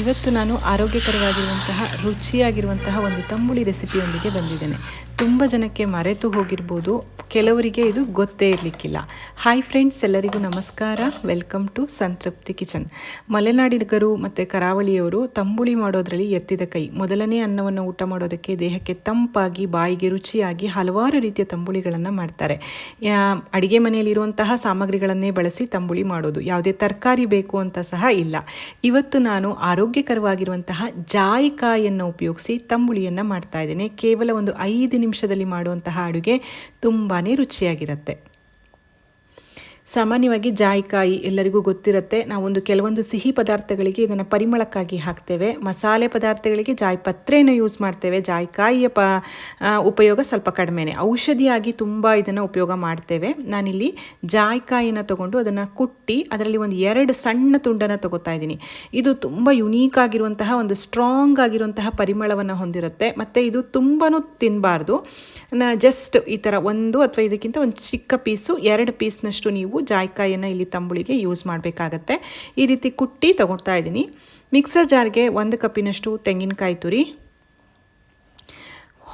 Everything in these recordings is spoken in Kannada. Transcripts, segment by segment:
ಇವತ್ತು ನಾನು ಆರೋಗ್ಯಕರವಾಗಿರುವಂತಹ ರುಚಿಯಾಗಿರುವಂತಹ ಒಂದು ತಂಬುಳಿ ರೆಸಿಪಿಯೊಂದಿಗೆ ಬಂದಿದ್ದೇನೆ. ತುಂಬ ಜನಕ್ಕೆ ಮರೆತು ಹೋಗಿರ್ಬೋದು. ಕೆಲವರಿಗೆ ಇದು ಗೊತ್ತೇ ಇರಲಿಕ್ಕಿಲ್ಲ. ಹಾಯ್ ಫ್ರೆಂಡ್ಸ್ ಎಲ್ಲರಿಗೂ ನಮಸ್ಕಾರ. ವೆಲ್ಕಮ್ ಟು ಸಂತೃಪ್ತಿ ಕಿಚನ್ ಮಲೆನಾಡಿಗರು ಮತ್ತು ಕರಾವಳಿಯವರು ತಂಬುಳಿ ಮಾಡೋದರಲ್ಲಿ ಎತ್ತಿದ ಕೈ. ಮೊದಲನೇ ಅನ್ನವನ್ನು ಊಟ ಮಾಡೋದಕ್ಕೆ ದೇಹಕ್ಕೆ ತಂಪಾಗಿ, ಬಾಯಿಗೆ ರುಚಿಯಾಗಿ ಹಲವಾರು ರೀತಿಯ ತಂಬುಳಿಗಳನ್ನು ಮಾಡ್ತಾರೆ. ಅಡುಗೆ ಮನೆಯಲ್ಲಿರುವಂತಹ ಸಾಮಗ್ರಿಗಳನ್ನೇ ಬಳಸಿ ತಂಬುಳಿ ಮಾಡೋದು. ಯಾವುದೇ ತರಕಾರಿ ಬೇಕು ಅಂತ ಸಹ ಇಲ್ಲ. ಇವತ್ತು ನಾನು ಆರೋಗ್ಯಕರವಾಗಿರುವಂತಹ ಜಾಯಿಕಾಯನ್ನು ಉಪಯೋಗಿಸಿ ತಂಬುಳಿಯನ್ನು ಮಾಡ್ತಾ ಇದ್ದೇನೆ. ಕೇವಲ ಒಂದು ಐದು ನಿಮಿಷದಲ್ಲಿ ಮಾಡುವಂತಹ ಅಡುಗೆ ತುಂಬಾ ರುಚಿಯಾಗಿರುತ್ತೆ. ಸಾಮಾನ್ಯವಾಗಿ ಜಾಯಿಕಾಯಿ ಎಲ್ಲರಿಗೂ ಗೊತ್ತಿರುತ್ತೆ. ನಾವೊಂದು ಕೆಲವೊಂದು ಸಿಹಿ ಪದಾರ್ಥಗಳಿಗೆ ಇದನ್ನು ಪರಿಮಳಕ್ಕಾಗಿ ಹಾಕ್ತೇವೆ. ಮಸಾಲೆ ಪದಾರ್ಥಗಳಿಗೆ ಜಾಯಿ ಪತ್ರೆಯನ್ನು ಯೂಸ್ ಮಾಡ್ತೇವೆ. ಜಾಯಿಕಾಯಿಯ ಪ ಉಪಯೋಗ ಸ್ವಲ್ಪ ಕಡಿಮೆನೆ. ಔಷಧಿಯಾಗಿ ತುಂಬ ಇದನ್ನು ಉಪಯೋಗ ಮಾಡ್ತೇವೆ. ನಾನಿಲ್ಲಿ ಜಾಯಿಕಾಯಿನ ತಗೊಂಡು ಅದನ್ನು ಕುಟ್ಟಿ ಅದರಲ್ಲಿ ಒಂದು ಎರಡು ಸಣ್ಣ ತುಂಡನ್ನು ತಗೋತಾ ಇದ್ದೀನಿ. ಇದು ತುಂಬ ಯುನೀಕ್ ಆಗಿರುವಂತಹ ಒಂದು ಸ್ಟ್ರಾಂಗ್ ಆಗಿರುವಂತಹ ಪರಿಮಳವನ್ನು ಹೊಂದಿರುತ್ತೆ. ಮತ್ತು ಇದು ತುಂಬಾ ತಿನ್ನಬಾರ್ದು ಜಸ್ಟ್ ಈ ಥರ ಒಂದು ಅಥವಾ ಇದಕ್ಕಿಂತ ಒಂದು ಚಿಕ್ಕ ಪೀಸು ಎರಡು ಪೀಸ್ನಷ್ಟು ನೀವು ಜಾಯಿಕಾಯಿಯನ್ನು ಇಲ್ಲಿ ತಂಬುಳಿಗೆ ಯೂಸ್ ಮಾಡಬೇಕಾಗತ್ತೆ. ಈ ರೀತಿ ಕುಟ್ಟಿ ತಗೊಳ್ತಾ ಇದ್ದೀನಿ. ಮಿಕ್ಸರ್ ಜಾರ್ಗೆ ಒಂದು ಕಪ್ಪಿನಷ್ಟು ತೆಂಗಿನಕಾಯಿ ತುರಿ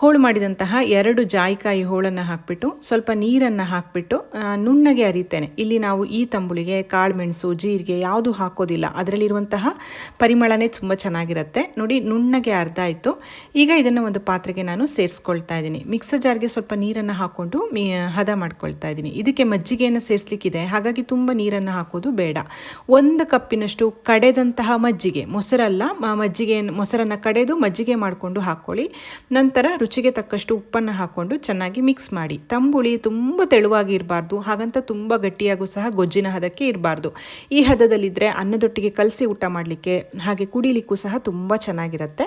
ಹೋಳು ಮಾಡಿದಂತಹ ಎರಡು ಜಾಯಿಕಾಯಿ ಹೋಳನ್ನು ಹಾಕಿಬಿಟ್ಟು ಸ್ವಲ್ಪ ನೀರನ್ನು ಹಾಕಿಬಿಟ್ಟು ನುಣ್ಣಗೆ ಅರಿತೇನೆ. ಇಲ್ಲಿ ನಾವು ಈ ತಂಬುಳಿಗೆ ಕಾಳುಮೆಣಸು ಜೀರಿಗೆ ಯಾವುದು ಹಾಕೋದಿಲ್ಲ. ಅದರಲ್ಲಿರುವಂತಹ ಪರಿಮಳನೇ ತುಂಬ ಚೆನ್ನಾಗಿರುತ್ತೆ. ನೋಡಿ, ನುಣ್ಣಗೆ ಅರ್ಧ ಆಯಿತು. ಈಗ ಇದನ್ನು ಒಂದು ಪಾತ್ರೆಗೆ ನಾನು ಸೇರಿಸ್ಕೊಳ್ತಾ ಇದ್ದೀನಿ. ಮಿಕ್ಸರ್ ಜಾರ್ಗೆ ಸ್ವಲ್ಪ ನೀರನ್ನು ಹಾಕ್ಕೊಂಡು ಮೀ, ಹದ ಮಾಡ್ಕೊಳ್ತಾ ಇದ್ದೀನಿ. ಇದಕ್ಕೆ ಮಜ್ಜಿಗೆಯನ್ನು ಸೇರಿಸ್ಲಿಕ್ಕಿದೆ. ಹಾಗಾಗಿ ತುಂಬ ನೀರನ್ನು ಹಾಕೋದು ಬೇಡ. ಒಂದು ಕಪ್ಪಿನಷ್ಟು ಕಡೆದಂತಹ ಮಜ್ಜಿಗೆ, ಮೊಸರಲ್ಲ ಮಜ್ಜಿಗೆಯನ್ನು, ಮೊಸರನ್ನು ಕಡೆದು ಮಜ್ಜಿಗೆ ಮಾಡಿಕೊಂಡು ಹಾಕ್ಕೊಳ್ಳಿ. ನಂತರ ರುಚಿಗೆ ತಕ್ಕಷ್ಟು ಉಪ್ಪನ್ನು ಹಾಕ್ಕೊಂಡು ಚೆನ್ನಾಗಿ ಮಿಕ್ಸ್ ಮಾಡಿ. ತಂಬುಳಿ ತುಂಬ ತೆಳುವಾಗಿ ಇರಬಾರ್ದು, ಹಾಗಂತ ತುಂಬ ಗಟ್ಟಿಯಾಗೂ ಸಹ ಗೊಜ್ಜಿನ ಹದಕ್ಕೆ ಇರಬಾರ್ದು. ಈ ಹದದಲ್ಲಿದ್ದರೆ ಅನ್ನದೊಟ್ಟಿಗೆ ಕಲಸಿ ಊಟ ಮಾಡಲಿಕ್ಕೆ ಹಾಗೆ ಕುಡಿಲಿಕ್ಕೂ ಸಹ ತುಂಬ ಚೆನ್ನಾಗಿರುತ್ತೆ.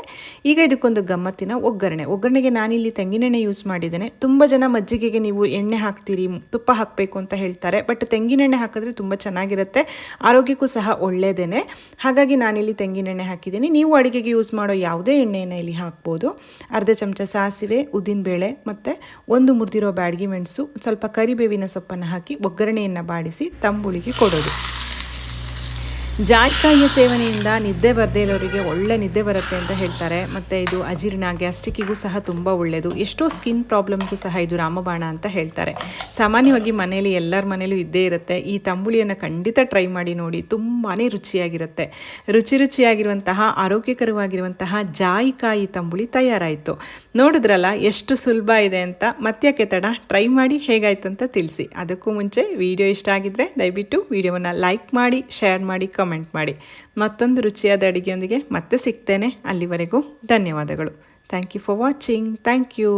ಈಗ ಇದಕ್ಕೊಂದು ಗಮ್ಮತ್ತಿನ ಒಗ್ಗರಣೆ. ಒಗ್ಗರಣೆಗೆ ನಾನಿಲ್ಲಿ ತೆಂಗಿನೆಣ್ಣೆ ಯೂಸ್ ಮಾಡಿದ್ದೇನೆ. ತುಂಬ ಜನ ಮಜ್ಜಿಗೆಗೆ ನೀವು ಎಣ್ಣೆ ಹಾಕ್ತೀರಿ, ತುಪ್ಪ ಹಾಕಬೇಕು ಅಂತ ಹೇಳ್ತಾರೆ ಬಟ್ ತೆಂಗಿನೆಣ್ಣೆ ಹಾಕಿದ್ರೆ ತುಂಬ ಚೆನ್ನಾಗಿರುತ್ತೆ. ಆರೋಗ್ಯಕ್ಕೂ ಸಹ ಒಳ್ಳೆಯದೇನೆ ಹಾಗಾಗಿ ನಾನಿಲ್ಲಿ ತೆಂಗಿನೆಣ್ಣೆ ಹಾಕಿದ್ದೀನಿ. ನೀವು ಅಡುಗೆಗೆ ಯೂಸ್ ಮಾಡೋ ಯಾವುದೇ ಎಣ್ಣೆಯನ್ನು ಇಲ್ಲಿ ಹಾಕ್ಬೋದು. ಅರ್ಧ ಚಮಚ ಸಾಸಿವೆ ಉದ್ದಿನಬೇಳೆ ಮತ್ತು ಒಂದು ಮುರಿದಿರೋ ಬ್ಯಾಡಗಿ ಮೆಣಸು ಸ್ವಲ್ಪ ಕರಿಬೇವಿನ ಸೊಪ್ಪನ್ನು ಹಾಕಿ ಒಗ್ಗರಣೆಯನ್ನು ಬಾಡಿಸಿ ತಂಬುಳಿಗೆ ಕೊಡೋದು. ಜಾಯಿಕಾಯಿಯ ಸೇವನೆಯಿಂದ ನಿದ್ದೆ ಬರದೇ ಇರೋರಿಗೆ ಒಳ್ಳೆ ನಿದ್ದೆ ಬರುತ್ತೆ ಅಂತ ಹೇಳ್ತಾರೆ. ಮತ್ತು ಇದು ಅಜೀರ್ಣ, ಗ್ಯಾಸ್ಟ್ರಿಕ್ಕಿಗೂ ಸಹ ತುಂಬ ಒಳ್ಳೆಯದು ಎಷ್ಟೋ ಸ್ಕಿನ್ ಪ್ರಾಬ್ಲಮ್ಗೂ ಸಹ ಇದು ರಾಮಬಾಣ ಅಂತ ಹೇಳ್ತಾರೆ. ಸಾಮಾನ್ಯವಾಗಿ ಮನೇಲಿ ಎಲ್ಲರ ಮನೇಲೂ ಇದ್ದೇ ಇರುತ್ತೆ. ಈ ತಂಬುಳಿಯನ್ನು ಖಂಡಿತ ಟ್ರೈ ಮಾಡಿ ನೋಡಿ ತುಂಬಾ ರುಚಿಯಾಗಿರುತ್ತೆ. ರುಚಿ ರುಚಿಯಾಗಿರುವಂತಹ, ಆರೋಗ್ಯಕರವಾಗಿರುವಂತಹ ಜಾಯಿಕಾಯಿ ತಂಬುಳಿ ತಯಾರಾಯಿತು. ನೋಡಿದ್ರಲ್ಲ, ಎಷ್ಟು ಸುಲಭ ಇದೆ ಅಂತ? ಮತ್ತೆ ತಡ? ಟ್ರೈ ಮಾಡಿ ಹೇಗಾಯ್ತು ಅಂತ ತಿಳಿಸಿ. ಅದಕ್ಕೂ ಮುಂಚೆ ವಿಡಿಯೋ ಇಷ್ಟ ಆಗಿದ್ದರೆ ದಯವಿಟ್ಟು ವಿಡಿಯೋವನ್ನು ಲೈಕ್ ಮಾಡಿ ಶೇರ್ ಮಾಡಿ ಕಮೆಂಟ್ ಮಾಡಿ. ಮತ್ತೊಂದು ರುಚಿಯಾದ ಅಡುಗೆಯೊಂದಿಗೆ ಮತ್ತೆ ಸಿಗ್ತೇನೆ. ಅಲ್ಲಿವರೆಗೂ ಧನ್ಯವಾದಗಳು. Thank you for watching thank you